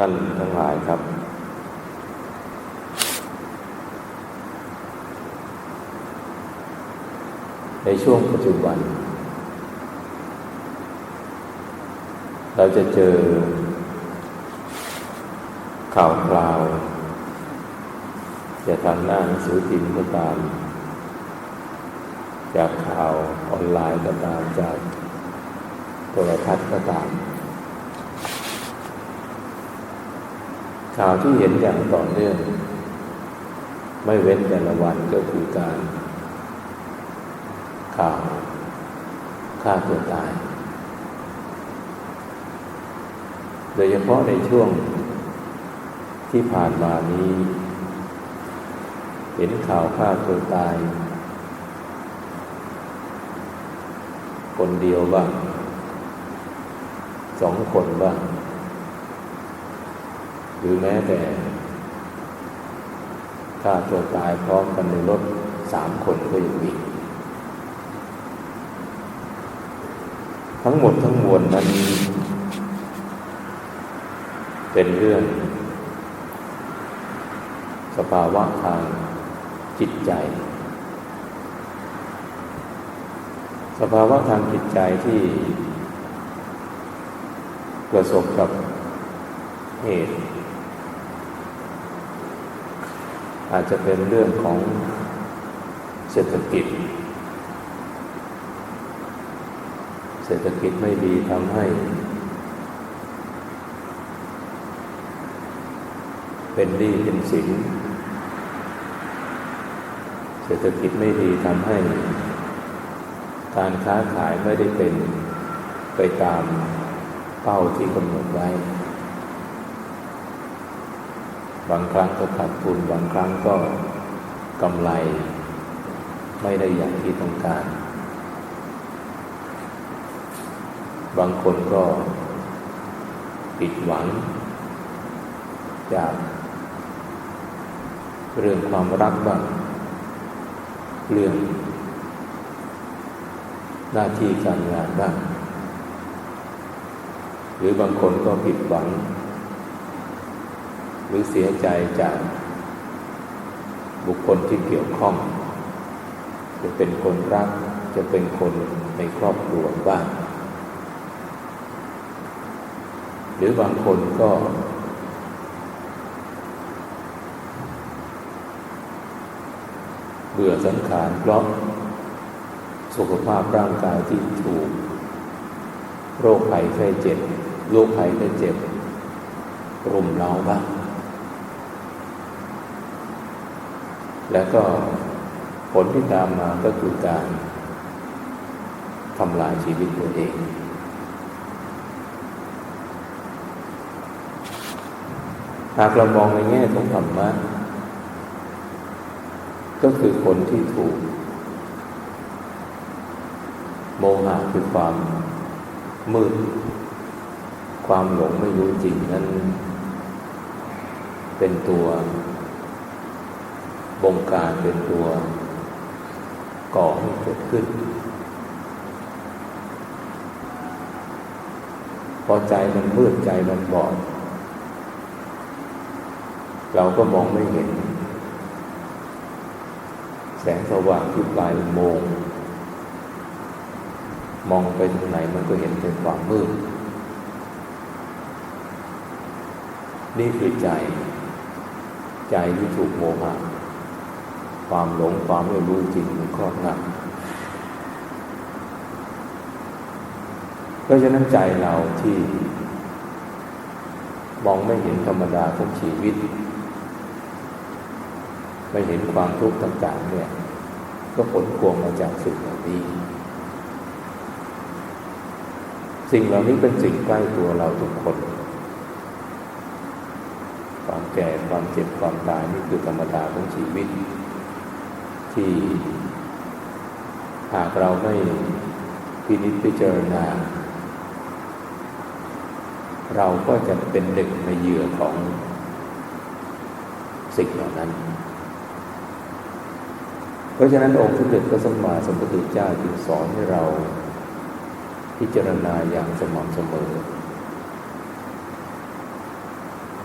ท่านทั้งหลายครับ ในช่วงปัจจุบัน เราจะเจอ ข่าวคราว จะทางหน้าหนังสือพิมพ์ก็ตาม จากข่าวออนไลน์ก็ตามจากโทรทัศน์ก็ตาม ข่าวที่เห็นอย่างต่อเนื่อง ไม่เว้นแต่ละวันก็คือการ ข่าวฆ่าตัวตาย โดยเฉพาะในช่วงที่ผ่านมานี้ เห็นข่าวฆ่าตัวตาย คนเดียวบ้างสองคนบ้าง หรือแม้แต่ฆ่าตัวตายพร้อมกันในรถสามคนก็ยังมีทั้งหมดทั้งมวลนั้น เป็นเรื่อง สภาวะทางจิตใจ สภาวะทางจิตใจที่ประสบกับเหตุ อาจจะเป็นเรื่องของเศรษฐกิจ เศรษฐกิจไม่ดีทำให้ เป็นหนี้เป็นสินเศรษฐกิจไม่ดีทำให้ การค้าขายไม่ได้เป็นไปตามเป้าที่กำหนดไว้ บางครั้งก็ขาดทุน บางครั้งก็กำไร ไม่ได้อย่างที่ต้องการ บางคนก็ปิดหวัง จาก เรื่องความรักบ้าง เรื่อง หน้าที่การงานบ้าง หรือบางคนก็ผิดหวัง หรือเสียใจจากบุคคลที่เกี่ยวข้อง จะเป็นคนรัก จะเป็นคนในครอบครัวบ้าง หรือบางคนก็ เบื่อสังขารเพราะสุขภาพร่างกายที่ถูก โรคภัยไข้เจ็บ โรคภัยไข้เจ็บรุมเร้าบ้าง แล้วก็ผลที่ตามมาก็คือการทำลายชีวิตตัวเอง หากเรามองในแง่ของธรรมะก็คือคนที่ถูก โมหะคือความมืด ความหลงไม่รู้จริงนั้น เป็นตัว บงการเป็นตัวก่อให้เกิดขึ้น พอใจมันมืดใจมันบอด เราก็มองไม่เห็น แสงสว่างที่ปลายอุโมง มองไปทางไหนมันก็เห็นเป็นความมืด นี่คือใจ ใจที่ถูกโมหะ ความหลงความไม่รู้จริงมันครอบงำเพราะฉะนั้นใจเราที่มองไม่เห็นธรรมดาของชีวิต ไม่เห็นความทุกข์ต่างๆเนี่ย ก็ผลพวงมาจากสิ่งเหล่านี้ สิ่งเหล่านี้เป็นสิ่งใกล้ตัวเราทุกคน ความแก่ความเจ็บความตายนี่คือธรรมดาของชีวิต ที่หากเราไม่พินิจพิจารณา เราก็จะเป็นหนึ่งในเหยื่อของสิ่งเหล่านั้น เพราะฉะนั้นองค์สมเด็จพระสัมมาสัมพุทธเจ้าจึงสอนให้เราพิจารณาอย่างสม่ำเสมอ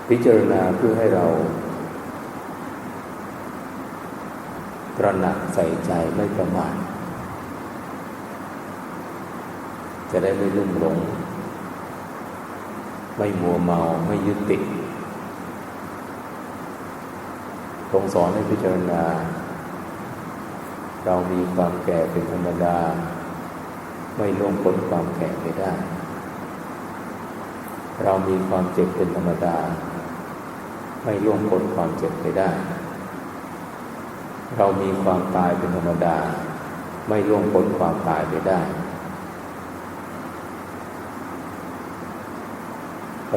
พิจารณาเพื่อให้เรา ต ระหนักใส่ใจไม่ประมาทจะได้ไม่ลุ่มหลง ไม่มัวเมาไม่ยึดติดทรงสอนให้พิจารณา เรามีความแก่เป็นธรรมดา ไม่ล่วงพ้นความแก่ไปได้ เรามีความเจ็บเป็นธรรมดา ไม่ล่วงพ้นความเจ็บไปได้ เรามีความตายเป็นธรรมดา ไม่ล่วงพ้นความตายไปได้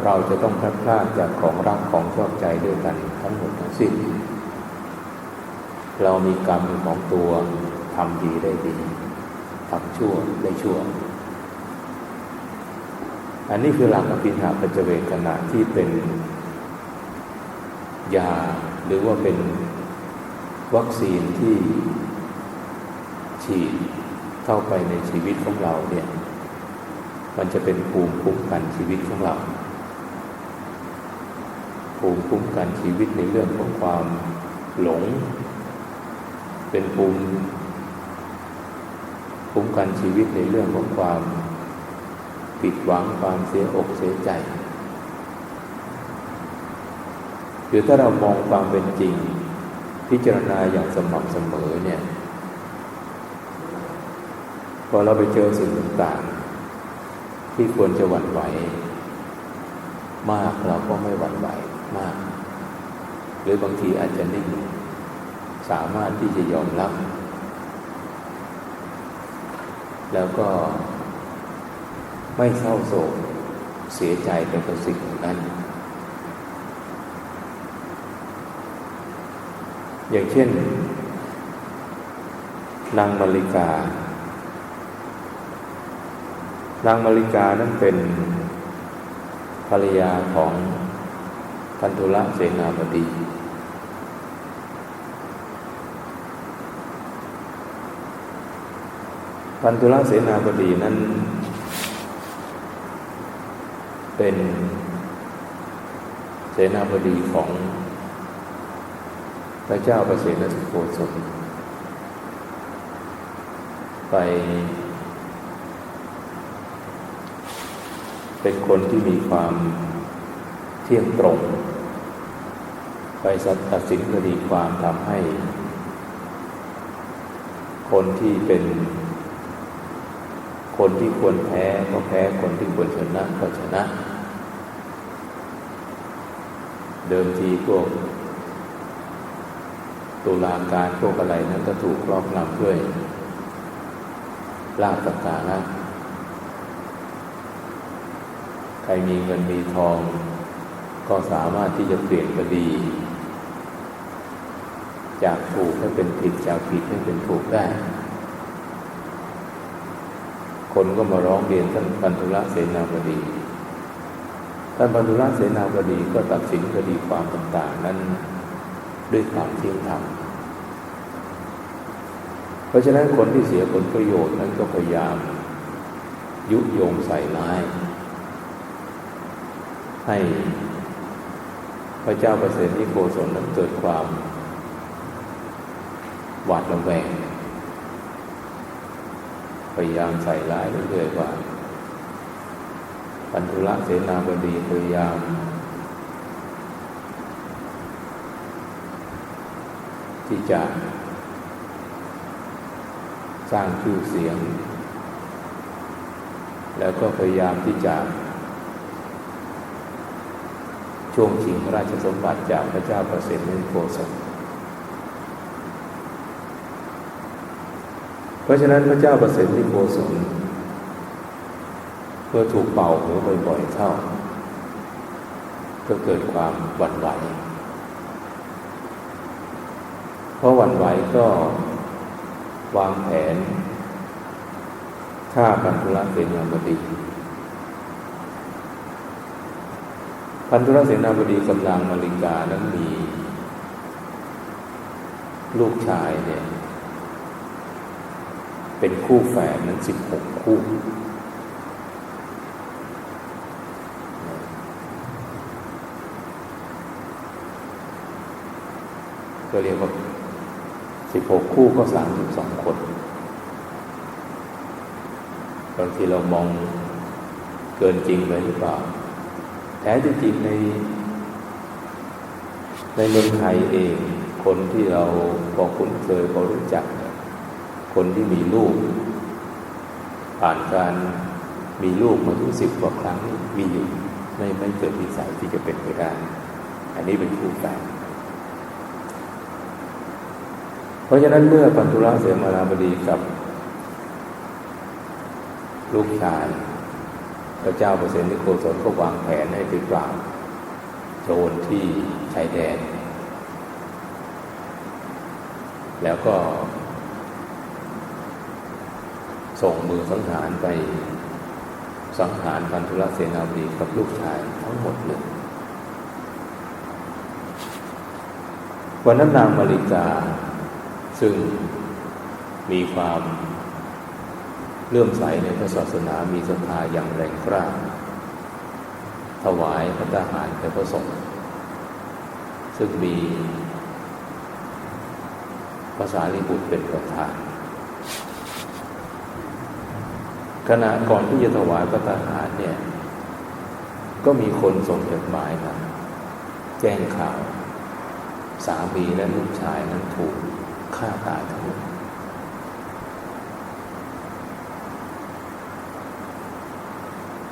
เราจะต้องพลัดพรากจากของรักของชอบใจด้วยกันทั้งหมดทั้งสิ้น เรามีกรรมของตัวทำดีได้ดีทำชั่วได้ชั่ว อันนี้คือหลักอภิธาปัจเจเวกณะที่เป็นยาหรือว่าเป็น วัคซีนที่ฉีดเข้าไปในชีวิตของเราเนี่ย มันจะเป็นภูมิคุ้มกันชีวิตของเรา ภูมิคุ้มกันชีวิตในเรื่องของความหลง เป็นภูมิคุ้มกันชีวิตในเรื่องของความผิดหวังความเสียอกเสียใจคือถ้าเรามองความเป็นจริง พิจารณาอย่างสม่ำเสมอเนี่ยพอเราไปเจอสิ่งต่างๆ ที่ควรจะหวั่นไหว มากเราก็ไม่หวั่นไหวมาก หรือบางทีอาจจะนิ่งสามารถที่จะยอมรับ แล้วก็ไม่เศร้าโศกเสียใจไปกับสิ่งนั้น อย่างเช่น นางมาริกา นางมาริกานั้นเป็นภรรยาของพันธุละเสนาบดี พันธุละเสนาบดีนั้น เป็นเสนาบดีของ พระเจ้าประเสนโกศลไปเป็นคนที่มีความเที่ยงตรง ไปตัดสินคดีความทำให้ คนที่เป็น คนที่ควรแพ้ก็แพ้คนที่ควรชนะก็ชนะ เดิมทีพวก ตุลาการพวกอะไรนั้นก็ถูกครอบงำด้วยลาภประการะใครมีเงินมีทอง ก็สามารถที่จะเปลี่ยนคดี จากถูกให้เป็นผิดจากผิดให้เป็นถูกได้ คนก็มาร้องเรียนท่านปันธุระเสนาบดีท่านปันธุระเสนาบดีก็ตัดสินคดีความต่าง ๆ นั้น ด้วยความเที่ยงธรรมเพราะฉะนั้นคนที่เสียผลประโยชน์นั้นก็พยายาม ยุโยงใส่ร้าย ให้พระเจ้าประเสริฐที่โกศลนั้นเกิดความหวาดระแวงพยายามใส่ร้ายเรื่อยๆว่าปันธุระเสนาบดีพยายาม ที่จะ สร้างชื่อเสียง แล้วก็พยายามที่จะช่วงชิงราชสมบัติจากพระเจ้าประสิทธิ์นิโกศลเพราะฉะนั้นพระเจ้าประสิทธิ์นิโกศลเมื่อถูกเป่าหูบ่อยๆเข้า ก็เกิดความหวั่นไหว ราะหวั่นไหวก็วางแผนฆ่าพันธุระเสนาบดี พันธุระเสนาบดีกำลังมาริกานั้นมี ลูกชายเนี่ย เป็นคู่แฝดนั้นสิบหกคู่ก็เรียกว่า สิบหกคู่ก็สามสิบสองคนบางทีเรามองเกินจริงไปหรือเปล่า แท้จริงใน ในเมืองไทยเอง คนที่เราพอคุ้นเคยพอรู้จัก คนที่มีลูก ผ่านการมีลูกมาถึงสิบกว่าครั้งมีอยู่ไม่ไม่เกิดวิสัยที่จะเป็นไปได้ อันนี้เป็นคู่แฝด เพราะฉะนั้นเมื่อปันธุระเสมาราบดีกับ ลูกชาย พระเจ้าเปรตนิโคศลก็วางแผนให้ไปปราบโจรที่ชายแดน แล้วก็ ส่งมือสังหารไปสังหารพันธุระเสนาบดีกับลูกชายทั้งหมดเลยวันนั้นนางมาริกา ซึ่งมีความเลื่อมใสในพระศาสนามีศรัทธาอย่างแรงกล้า ถวายพระทหารแด่พระสงฆ์ซึ่งมีภาษาลิบุตรเป็นประธาน ขณะก่อนที่จะถวายพระทหารเนี่ย ก็มีคนส่งจดหมายมา แจ้งข่าว สามีและลูกชายนั้นถูก ฆ่าตายทั้งหมด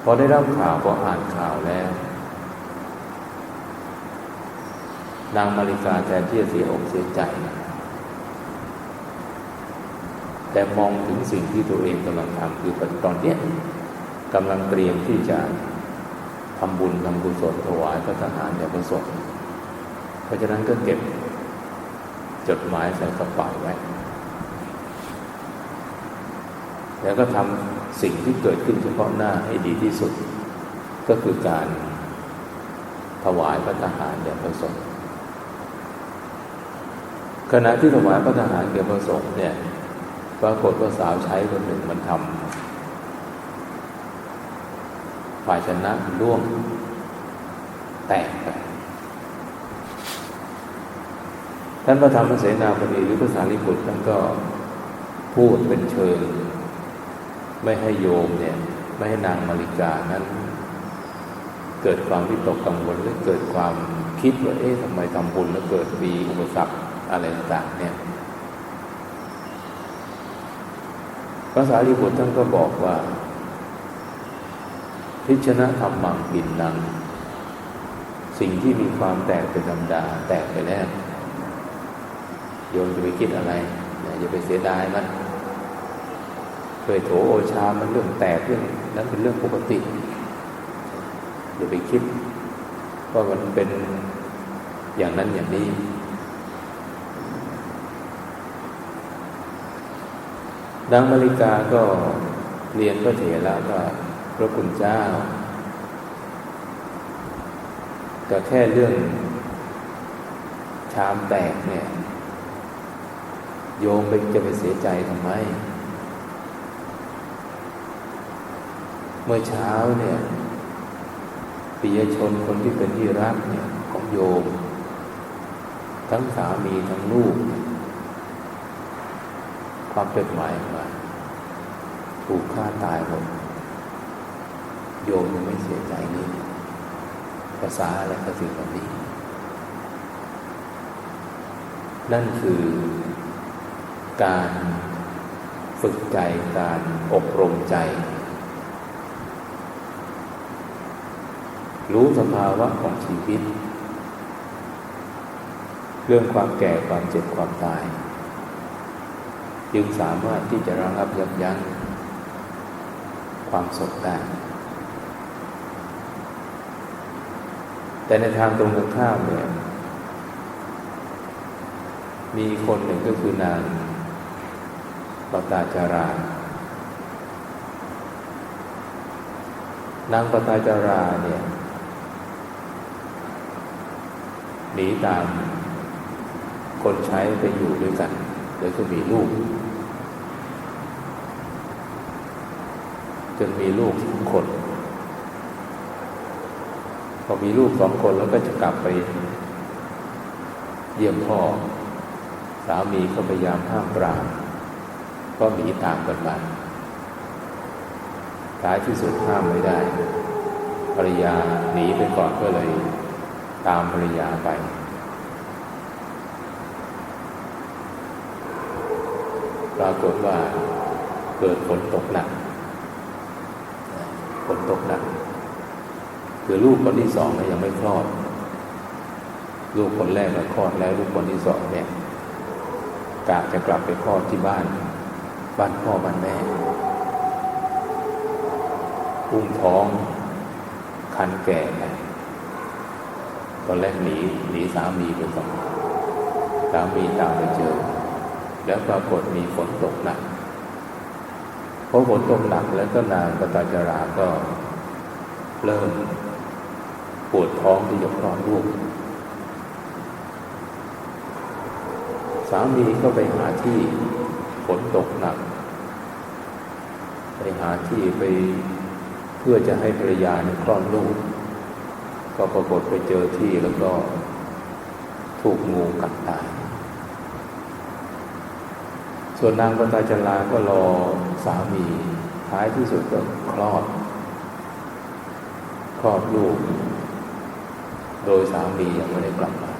พอได้รับข่าวพออ่านข่าวแล้ว นางมาริกาแทนที่จะเสียอกเสียใจ แต่มองถึงสิ่งที่ตัวเองกำลังทำคือตอนนี้กำลังเตรียมที่จะทำบุญทำกุศลถวายพระทหารแด่พระสงฆ์เพราะฉะนั้นก็เก็บ จดหมายใส่กระเป๋าไว้ แล้วก็ทำสิ่งที่เกิดขึ้นเฉพาะหน้าให้ดีที่สุด ก็คือการถวายพระทหารแด่พระสงฆ์ขณะที่ถวายพระทหารแด่พระสงฆ์เนี่ยปรากฏว่าสาวใช้คนหนึ่งมันทำฝ่ายชนะร่วงแตกไป ท่านพระธรรมเสนาบดีหรือพระสารีบุตรท่านก็พูดเป็นเชิง ไม่ให้โยมเนี่ย ไม่ให้นางมาริกานั้น เกิดความวิตกกังวลหรือเกิดความคิดว่าเอ๊ะทำไมทำบุญแล้วเกิดมีอุปสรรคอะไรต่างเนี่ยพระสารีบุตรท่านก็บอกว่า พิชนะธรรมังปินนัง สิ่งที่มีความแตกเป็นธรรมดาแตกไปแล้ว โยมจะไปคิดอะไรอย่าไปเสียดายมันเคยโถโอชามันเรื่องแตกเรื่องนั้นเป็นเรื่องปกติ อย่าไปคิดว่ามันเป็นอย่างนั้นอย่างนี้ดังมาริกาก็เรียนพระเถระว่าพระคุณเจ้า แต่แค่เรื่องชามแตกเนี่ย โยมไปจะไปเสียใจทำไม เมื่อเช้าเนี่ยปิยชนคนที่เป็นที่รักเนี่ยของโยม ทั้งสามีทั้งลูก ความเป็นหมายมาถูกฆ่าตายหมดโยมยังไม่เสียใจนี่ภาษาอะไรก็สิ่งแบบนี้ นั่นคือ การฝึกใจการอบรมใจ รู้สภาวะของชีวิต เรื่องความแก่ความเจ็บความตาย จึงสามารถที่จะระงับยับยั้งความสดได้แต่ในทางตรงกันข้ามเนี่ยมีคนหนึ่งก็คือนาง ปตาจารา นางปตาจาราเนี่ยหนีตามคนใช้ไปอยู่ด้วยกันแล้วก็มีลูกจนมีลูกสองคน พอมีลูกสองคนแล้วก็จะกลับไป เยี่ยมพ่อ สามีก็พยายามห้ามปราม ก็หนีตามกันมาท้ายที่สุดห้ามไม่ได้ ภรรยาหนีไปก่อนก็เลย ตามภรรยาไป ปรากฏว่าเกิดฝนตกหนักฝนตกหนัก คือลูกคนที่สองเนี่ยยังไม่คลอด ลูกคนแรกก็คลอดแล้ว ลูกคนที่สองเนี่ยกะจะกลับไปคลอดที่บ้าน บ้านพ่อบ้านแม่ อุ้มท้องคันแก่ไปตอนแรกหนีหนีสามีไปก่อนสามีตามไปเจอ แล้วปรากฏมีฝนตกหนักพอฝนตกหนักแล้วก็นางปตาจาราก็เริ่มปวดท้องที่จะคลอดลูกสามีก็ไปหาที่ ฝนตกหนัก ไปหาที่ไปเพื่อจะให้ภรรยาเนี่ยคลอดลูก ก็ปรากฏไปเจอที่แล้วก็ถูกงูกัดตาย ส่วนนางปตาจาราก็รอสามี ท้ายที่สุดก็คลอด คลอดลูก โดยสามียังไม่ได้กลับมา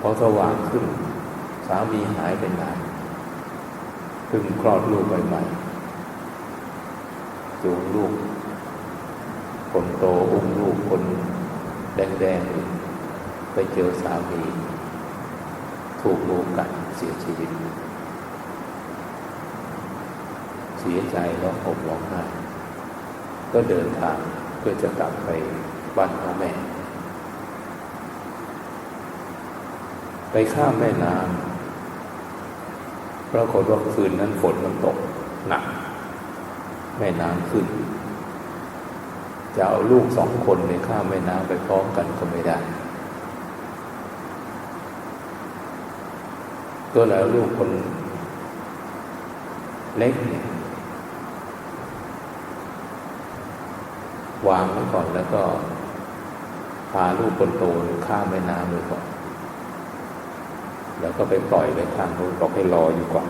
พอสว่างขึ้น สามีหายไปนาน เพิ่งคลอดลูกใหม่ๆจูงลูก คนโตอุ้มลูกคนแดงๆ ไปเจอสามี ถูกงูกกัดเสียชีวิต เสียใจร้องห่มร้องไห้ก็เดินทางเพื่อจะกลับไปบ้านพ่อแม่ ไปข้ามแม่น้ำ รากฏว่าคืนนั้นฝนมันตกหนัก แม่น้ำขึ้น จะเอาลูกสองคนในข้ามแม่น้ำไปพร้อมกันก็ไม่ได้ ก็แล้วลูกคนเล็กเนี่ยวางไว้ก่อนแล้วก็พาลูกคนโตข้ามแม่น้ำไปก่อน แล้วก็ไปปล่อยไว้ทางนู้นบอกให้รออยู่ก่อน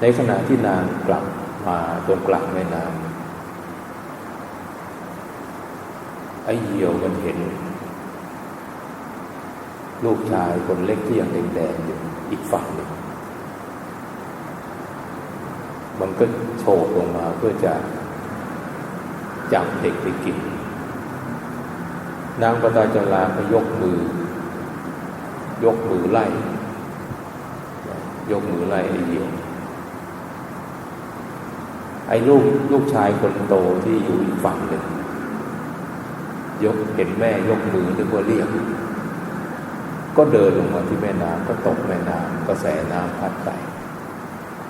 ในขณะที่นางกลับมาตรงกลางแม่น้ำไอ้เหยี่ยวมันเห็น ลูกชายคนเล็กที่ยังแดงๆอยู่อีกฝั่งหนึ่งมันก็โฉบลงมาเพื่อจะจับเด็กไปกิน นางปตาจาราก็ยกมือ ยกมือไล่ ยกมือไล่ไอ้เหยี่ยวไอ้ลูกลูกชายคนโตที่อยู่อีกฝั่งหนึ่งยกเห็นแม่ยกมือนึกว่าเรียก ก็เดินลงมาที่แม่น้ำก็ตกแม่น้ำก็แสน้ำพัดไป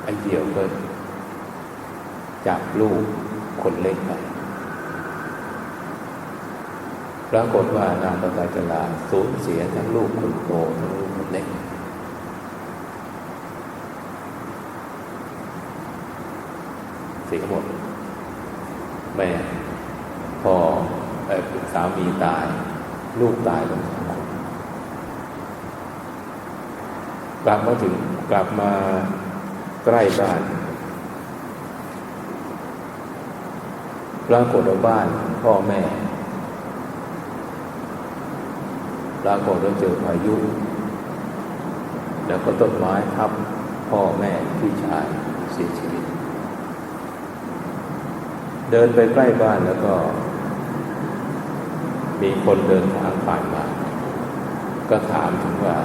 ไอ้เหยี่ยวก็จับลูกคนเล็กไป ปรากฏว่านางปตาจลาสูญเสียทั้งลูกคนโตทั้งลูกคนเล็กเสียหมด แม่พ่อไอ้สามีตาย ลูกตายทั้งคนกลับมาถึงกลับมาใกล้บ้านปรากฏว่าบ้านพ่อแม่ ปรากฏว่าเจอพายุ แล้วก็ต้นไม้ทับพ่อแม่พี่ชายเสียชีวิต เดินไปใกล้บ้านแล้วก็ มีคนเดินทางผ่านมา ก็ถามถึงว่า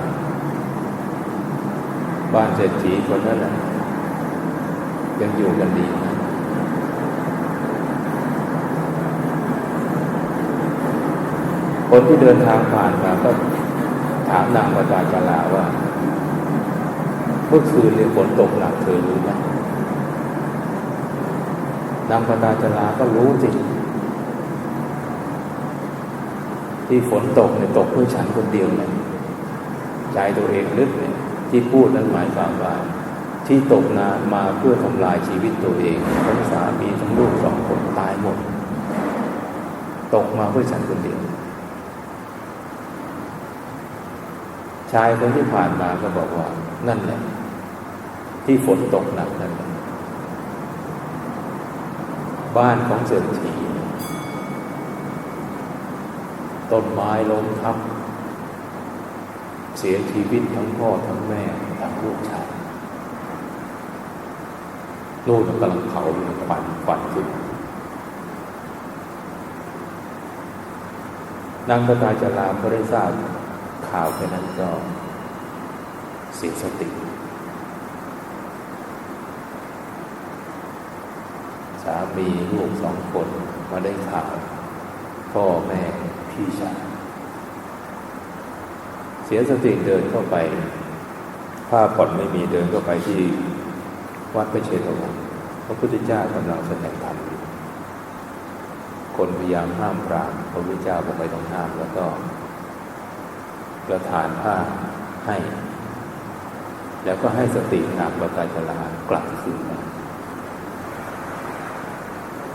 บ้านเศรษฐีคนนั้นยังอยู่กันดีไหม คนที่เดินทางผ่านมาก็ถามนางปตาจาราว่า เมื่อคืนเนี่ยฝนตกหนักเธอรู้ไหมนางปตาจาราก็รู้สิที่ฝนตกเนี่ยตกเพื่อฉันคนเดียวเลยใจตัวเองนึกเนี่ยที่พูดนั้นหมายความว่าที่ตกนามาเพื่อทำลายชีวิตตัวเองทั้งสามีทั้งลูกสองคนตายหมด ตกมาเพื่อฉันคนเดียว ชายคนที่ผ่านมาก็บอกว่า นั่นแหละ ที่ฝนตกหนักนั่นแหละบ้านของเศรษฐีต้นไม้ล้มทับ เสียชีวิตทั้งพ่อทั้งแม่ทั้งลูกชายลูกกำลังเผาอยู่ควันควันขึ้นนางพระตาจาราพอได้ทราบ ข่าวแค่นั้นก็เสียสติ สามีลูกสองคนมาได้ข่าว พ่อแม่พี่ชายเสียสติเดินเข้าไปผ้าผ่อนไม่มีเดินเข้าไปที่วัดพระเชตวันพระพุทธเจ้ากำลังแสดงธรรมอยู่คนพยายามห้ามปรามพระพุทธเจ้าบอกไม่ต้องห้ามแล้วก็ ประทานผ้าให้ แล้วก็ให้สตินางประกาศลากลับคืนมา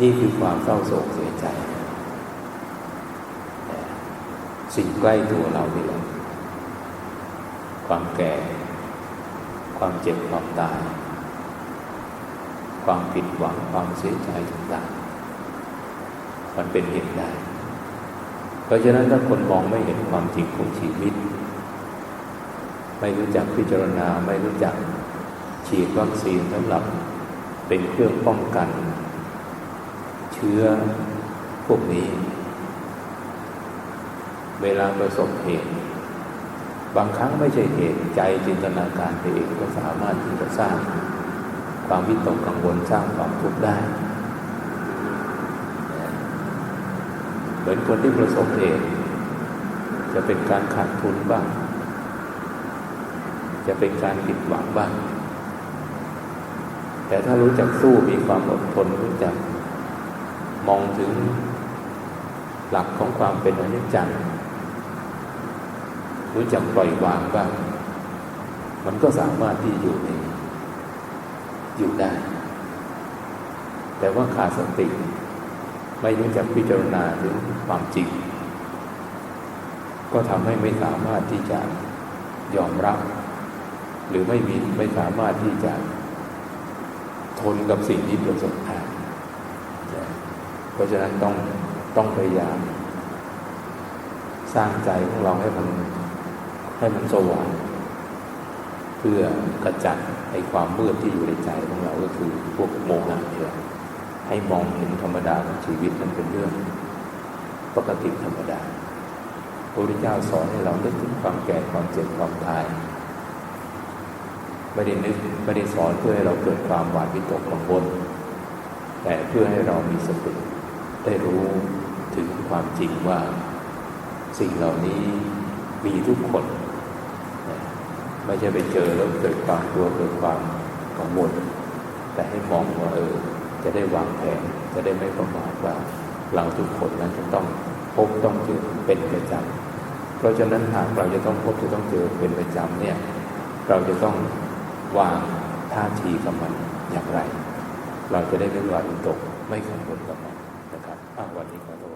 นี่คือความเศร้าโศกเสียใจ สิ่งใกล้ตัวเรานี่แหละความแก่ ความเจ็บความตาย ความผิดหวังความเสียใจต่างๆมันเป็นเหตุได้ เพราะฉะนั้นถ้าคนมองไม่เห็นความจริงของชีวิต ไม่รู้จักพิจารณาไม่รู้จักฉีดวัคซีนสำหรับเป็นเครื่องป้องกัน เชื้อพวกนี้ เวลาประสบเหตุบางครั้งไม่ใช่เหตุใจจินตนาการไปเองก็สามารถที่จะสร้าง ความวิตกกังวลสร้างความทุกข์ได้ เหมือนคนที่ประสบเหตุจะเป็นการขาดทุนบ้าง จะเป็นการผิดหวังบ้าง แต่ถ้ารู้จักสู้มีความอดทนรู้จัก มองถึงหลักของความเป็นอนิจจังรู้จักปล่อยวางบ้าง มันก็สามารถที่อยู่ในอยู่ได้ แต่ว่าขาดสติ ไม่รู้จักพิจารณาถึงความจริง ก็ทำให้ไม่สามารถที่จะยอมรับ หรือไม่มีไม่สามารถที่จะทนกับสิ่งที่ประสบได้เพราะฉะนั้นต้องต้องพยายาม สร้างใจของเราให้มันให้มันสว่างเพื่อกระจัดไอ้ความมืดที่อยู่ในใจของเราก็คือพวกโมหะเนี่ยให้มองเห็นธรรมดาของชีวิตมันเป็นเรื่อง ปกติธรรมดาพระพุทธเจ้าสอนให้เรานึกถึงความแก่ความเจ็บความตาย ไม่ได้นึกไม่ได้สอนเพื่อให้เราเกิดความหวาดวิตกกังวลแต่เพื่อให้เรามีสติได้รู้ถึงความจริงว่า สิ่งเหล่านี้มีทุกคน ไม่ใช่ไปเจอแล้วเกิดความกลัวเกิดความกังวลแต่ให้มองว่าเออจะได้วางแผนจะได้ไม่ประมาทว่าเราทุกคนนั้นจะต้องพบต้องเจอเป็นประจำเพราะฉะนั้นหากเราจะต้องพบจะต้องเจอเป็นประจำเนี่ย เราจะต้อง วางท่าทีกับมันอย่างไร เราจะได้ไม่หวาดวิตกไม่กังวลกับมันนะครับอ้าววันนี้ขอโทษ